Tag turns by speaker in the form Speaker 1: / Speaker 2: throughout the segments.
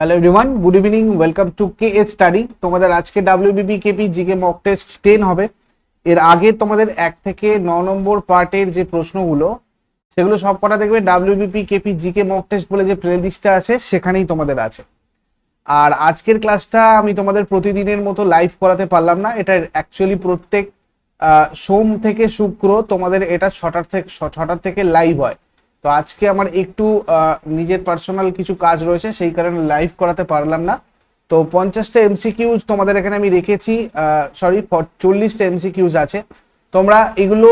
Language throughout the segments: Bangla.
Speaker 1: Hello everyone good evening welcome to K S study তোমাদের আজকে WBP KP GK mock test ten হবে। এর আগে তোমাদের এক থেকে ন নম্বর পার্টের যে প্রশ্নগুলো, সেগুলো সব কটা দেখবে WBP KP GK mock test বলে যে প্লে লিস্টটা আছে, সেখানেই তোমাদের আছে। আর আজকের ক্লাসটা আমি তোমাদের প্রতিদিনের মতো লাইভ করাতে পারলাম না, এটা অ্যাকচুয়ালি প্রত্যেক সোম থেকে শুক্র তোমাদের এটা ছটার থেকে ছটার থেকে লাইভ হয়। তো আজকে আমার একটু নিজের পার্সোনাল কিছু কাজ রয়েছে, সেই কারণে লাইভ করাতে পারলাম না। তো পঞ্চাশটা এমসিকিউজ তোমাদের এখানে আমি রেখেছি সরি চল্লিশটা এমসিকিউজ আছে। তোমরা এগুলো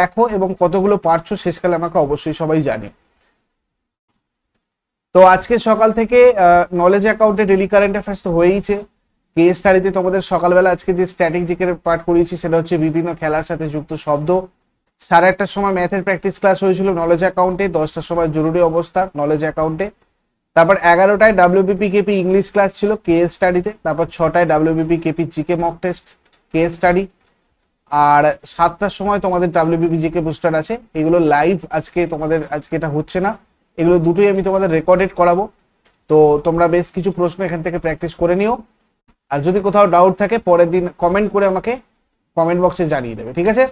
Speaker 1: দেখো এবং কতগুলো পারছ শেষকালে আমাকে অবশ্যই সবাই জানি। তো আজকে সকাল থেকে নলেজ অ্যাকাউন্টে ডেলি কারেন্ট অ্যাফেয়ার্স তো হয়েইছে। কে স্টাডিতে তোমাদের সকালবেলা আজকে যে স্ট্র্যাটেজিকের পার্ট করিয়েছি, সেটা হচ্ছে বিভিন্ন খেলার সাথে যুক্ত শব্দ। সাড়ে আটটার সময় ম্যাথের প্র্যাকটিস ক্লাস হয়েছিল নলেজ অ্যাকাউন্টে দশটার সময় জরুরি অবস্থা নলেজ অ্যাকাউন্টে তারপর এগারোটায় ডাব্লিউবিপি কেপি ইংলিশ ক্লাস ছিল কে স্টাডিতে তারপর ছটায় WBP KP GK mock test K study আর সাতটার সময় তোমাদের ডাব্লিউবিপি জিকে বুস্টার আছে, এগুলো লাইভ আজকে তোমাদের, আজকে এটা হচ্ছে না। এগুলো দুটোই আমি তোমাদের রেকর্ডেড করাবো। তো তোমরা বেশ কিছু প্রশ্ন এখান থেকে প্র্যাকটিস করে নিও। আর যদি কোথাও ডাউট থাকে, পরের দিন কমেন্ট করে আমাকে কমেন্ট বক্সে জানিয়ে দেবে, ঠিক আছে?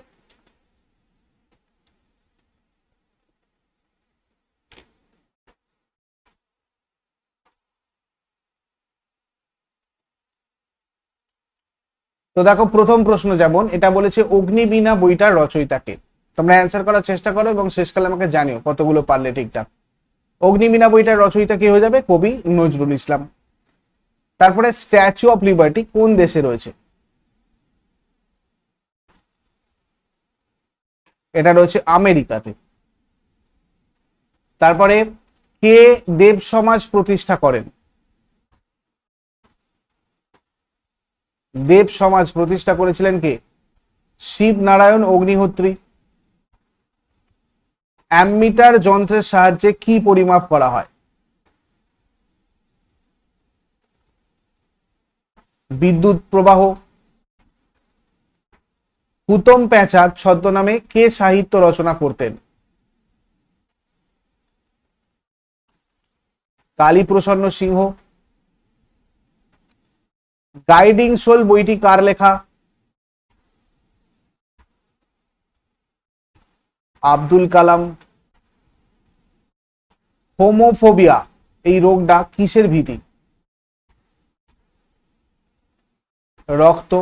Speaker 1: তো দেখো, প্রথম প্রশ্ন যেমন, এটা বলেছে অগ্নিবীণা বইটার রচয়িতাকে। তোমরা অ্যান্সার করার চেষ্টা করো এবং শেষকালে আমাকে জানিও কতগুলো পারলে ঠিকঠাক। অগ্নিবীণা বইটার রচয়িতা কি হয়ে যাবে? কবি নজরুল ইসলাম। তারপরে স্ট্যাচু অফ লিবার্টি কোন দেশে রয়েছে? এটা রয়েছে আমেরিকাতে। তারপরে, কে দেব সমাজ প্রতিষ্ঠা করেন? দেব সমাজ প্রতিষ্ঠা করেছিলেন কে? শিব নারায়ণ অগ্নিহোত্রী। অ্যামিটার যন্ত্রের সাহায্যে কি পরিমাপ করা হয়? বিদ্যুৎ প্রবাহ। হুতম প্যাঁচার ছদ্মনামে কে সাহিত্য রচনা করতেন? কালীপ্রসন্ন সিংহ। গাইডিং সোল বইটি কার লেখা? আব্দুল কালাম। হোমোফোবিয়া, এই রোগটা কিসের ভীতি? রক্ত।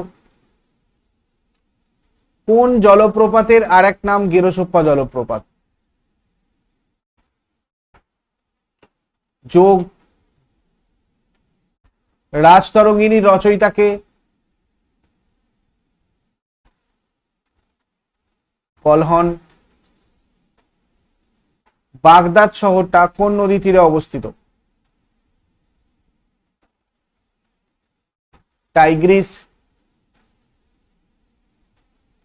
Speaker 1: কোন জলপ্রপাতের আরেক নাম গেরোসোপ্পা জলপ্রপাত? যোগ। রাজতরঙ্গিনী রচয়িতাকে কলহন বাগদাদ শহরটা কোন নদী তীরে অবস্থিত? টাইগ্রিস,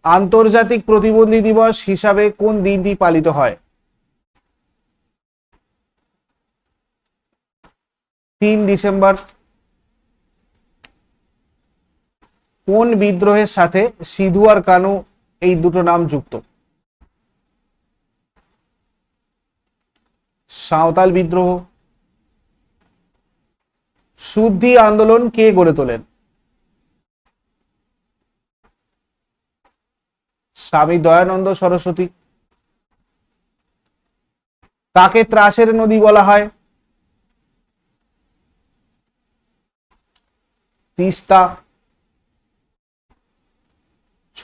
Speaker 1: আন্তর্জাতিক প্রতিবন্ধী দিবস হিসাবে কোন দিনটি পালিত হয়? তিন ডিসেম্বর কোন বিদ্রোহের সাথে সিধু আর কানু এই দুটো নাম যুক্ত? সাঁওতাল বিদ্রোহ, শুদ্ধি আন্দোলন কে গড়ে তোলেন? স্বামী দয়ানন্দ সরস্বতী। কাকে ত্রাসের নদী বলা হয়? তিস্তা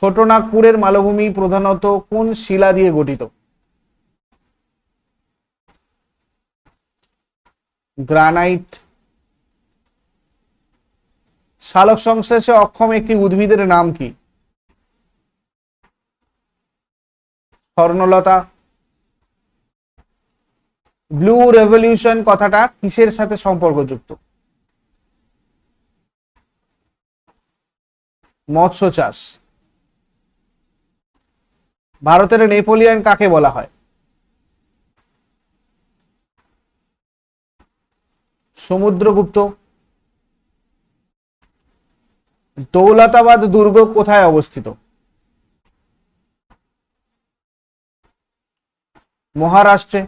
Speaker 1: ছোটনাগপুরের মালভূমি প্রধানত কোন শিলা দিয়ে গঠিত? গ্রানাইট। সালোক সংশ্লেষে অক্ষম একটি উদ্ভিদের নাম কি? স্বর্ণলতা। ব্লু রেভলিউশন কথাটা কিসের সাথে সম্পর্কযুক্ত? মৎস্য চাষ। ভারতের নেপোলিয়ান কাকে বলা হয়? সমুদ্রগুপ্ত, দৌলতাবাদ দুর্গ কোথায় অবস্থিত? মহারাষ্ট্রে।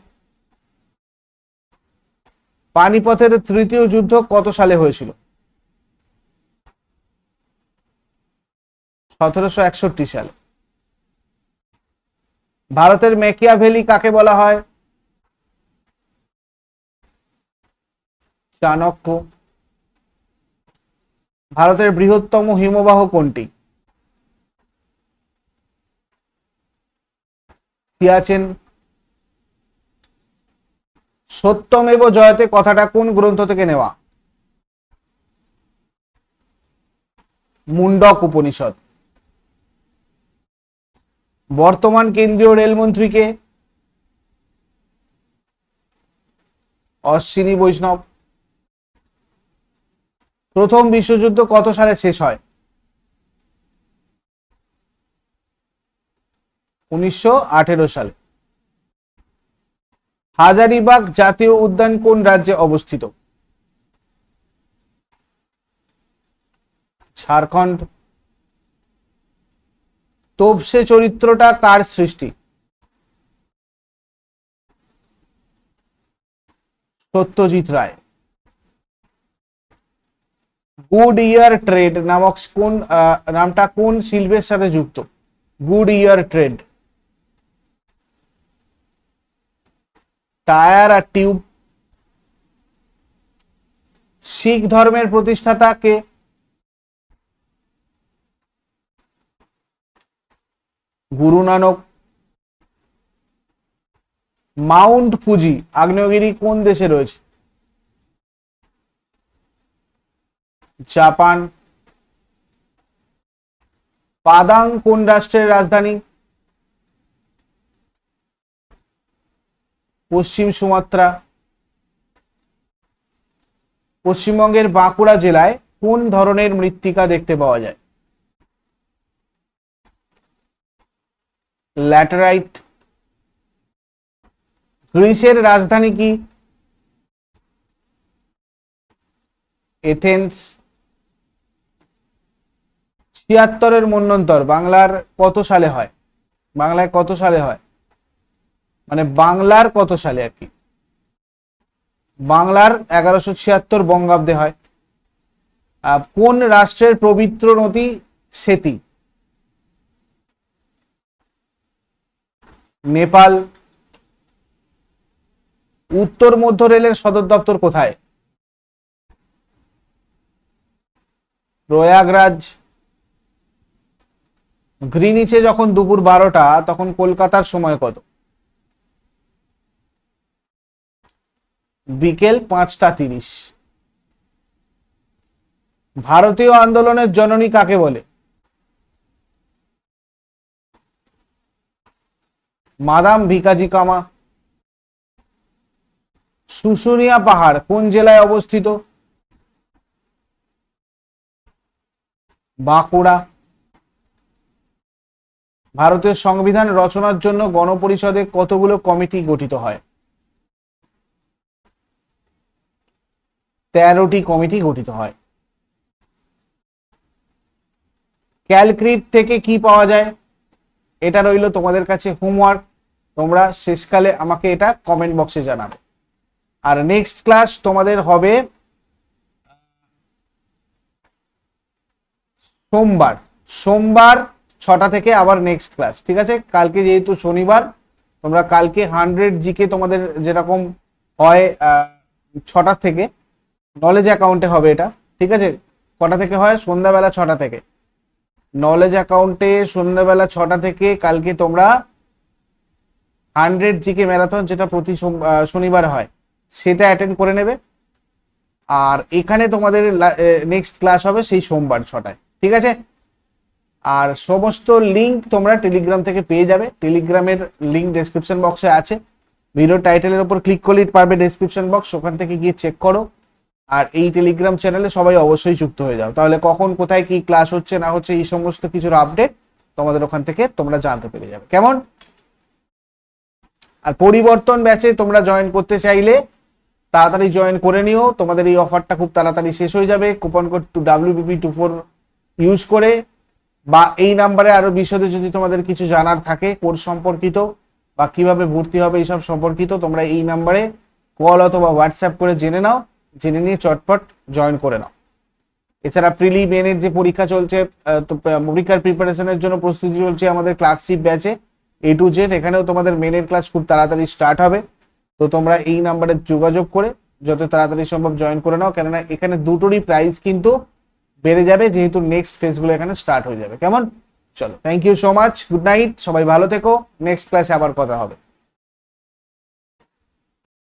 Speaker 1: পানিপথের তৃতীয় যুদ্ধ কত সালে হয়েছিল? সতেরোশো একষট্টি সালে। ভারতের মেকিয়াভেলি কাকে বলা হয়? চাণক্য। ভারতের বৃহত্তম হিমবাহ কোনটি? সিয়াচেন। সত্যমেব জয়তে কথাটা কোন গ্রন্থ থেকে নেওয়া? মুন্ডক উপনিষদ। বর্তমান কেন্দ্রীয় রেলমন্ত্রীকে? অশ্বিনী বৈষ্ণব। প্রথম বিশ্বযুদ্ধ কত সালে শেষ হয়? উনিশশো সালে। হাজারিবাগ জাতীয় উদ্যান কোন রাজ্যে অবস্থিত? ঝাড়খণ্ড। তোপসে চরিত্রটা কার সৃষ্টি? Satyajit Ray. Goodyear trade নামক কোন নামটা কোন শিল্পের সাথে যুক্ত? গুড ইয়ার ট্রেড টায়ার আর টিউব শিখ ধর্মের প্রতিষ্ঠাতা কে? গুরু নানক, মাউন্ট ফুজি আগ্নেয়গিরি কোন দেশে রয়েছে? জাপান, পাদাং কোন রাষ্ট্রের রাজধানী? পশ্চিম সুমাত্রা, পশ্চিমবঙ্গের বাঁকুড়া জেলায় কোন ধরনের মৃত্তিকা দেখতে পাওয়া যায়? ল্যাটেরাইট গ্রিসের রাজধানী কি? এথেন্স। ছিয়াত্তরের মন্বন্তর, বাংলার কত সালে হয়? বাংলায় কত সালে হয়? মানে বাংলার কত সালে আর কি? বাংলার এগারোশো ছিয়াত্তর বঙ্গাব্দে হয়। কোন রাষ্ট্রের পবিত্র নদী সেতী? নেপাল, উত্তর মধ্য রেলের সদর দপ্তর কোথায়? প্রয়াগরাজ। গ্রিনিচে যখন দুপুর বারোটা, তখন কলকাতার সময় কত? বিকেল পাঁচটা তিরিশ। ভারতীয় আন্দোলনের জননী কাকে বলে? মাদাম ভিকাজি কামা। শুশুনিয়া পাহাড়, কোন জেলায় অবস্থিত? বাঁকুড়া। ভারতের সংবিধান রচনার জন্য গণপরিষদে কতগুলো কমিটি গঠিত হয়? তেরোটি কমিটি গঠিত হয়। ক্যালক্রিট থেকে কি পাওয়া যায়? এটা রইল তোমাদের কাছে হোমওয়ার্ক তোমরা শেষকালে আমাকে এটা কমেন্ট বক্সে জানাবে। আর নেক্সট ক্লাস তোমাদের হবে সোমবার। সোমবার ছটা থেকে আবার নেক্সট ক্লাস ঠিক আছে? কালকে যেহেতু শনিবার, তোমরা কালকে হান্ড্রেড জিকে তোমাদের যেরকম হয় ছটার থেকে নলেজ অ্যাকাউন্টে হবে এটা, ঠিক আছে? কটা থেকে হয়? সন্ধ্যাবেলা ছটা থেকে। নলেজ অ্যাকাউন্টে সন্ধ্যাবেলা ছটা থেকে কালকে তোমরা হান্ড্রেড জিকে ম্যারাথন যেটা প্রতি শনিবার হয়, সেটা অ্যাটেন্ড করে নেবে। আর এখানে তোমাদের নেক্সট ক্লাস হবে সেই সোমবার ছটায়, ঠিক আছে? আর সমস্ত লিঙ্ক তোমরা টেলিগ্রাম থেকে পেয়ে যাবে। টেলিগ্রামের লিঙ্ক ডেসক্রিপশন বক্সে আছে। ভিডিও টাইটেলের ওপর ক্লিক করলেই পারবে ডেসক্রিপশন বক্স ওখান থেকে গিয়ে চেক করো। আর এই টেলিগ্রাম চ্যানেলে সবাই অবশ্যই যুক্ত হয়ে যাও। তাহলে কখন, কোথায় কি ক্লাস হচ্ছে, না হচ্ছে, এই সমস্ত কিছুর আপডেট তোমাদের ওখান থেকে তোমরা জানতে পেরে যাবে। কেমন? আর পরিবর্তন ব্যাচে তোমরা জয়েন করতে চাইলে তাড়াতাড়ি জয়েন করে নিও। তোমাদের এই অফারটা খুব তাড়াতাড়ি শেষ হয়ে যাবে। Coupon code two WBP two four use করে বা এই নাম্বারে আরও বিশদে যদি তোমাদের কিছু জানার থাকে, কোর্স সম্পর্কিত বা কীভাবে ভর্তি হবে এইসব সম্পর্কিত, তোমরা এই নাম্বারে কল অথবা হোয়াটসঅ্যাপ করে জেনে নাও। জেনে নিয়ে চটপট জয়েন করে নাও। এছাড়া প্রিলি মেনের যে পরীক্ষা চলছে তো পরীক্ষার প্রিপারেশনের জন্য প্রস্তুতি চলছে আমাদের ক্লার্কশিপ ব্যাচে এ টু জেড এখানেও তোমাদের মেনের ক্লাস খুব তাড়াতাড়ি স্টার্ট হবে। তো তোমরা এই নাম্বারে যোগাযোগ করে যত তাড়াতাড়ি সম্ভব জয়েন করে নাও। কেননা এখানে দুটোরই প্রাইস কিন্তু বেড়ে যাবে, যেহেতু নেক্সট ফেজগুলো এখানে স্টার্ট হয়ে যাবে। কেমন? চলো thank you so much good night সবাই ভালো থেকো নেক্সট ক্লাসে আবার কথা হবে।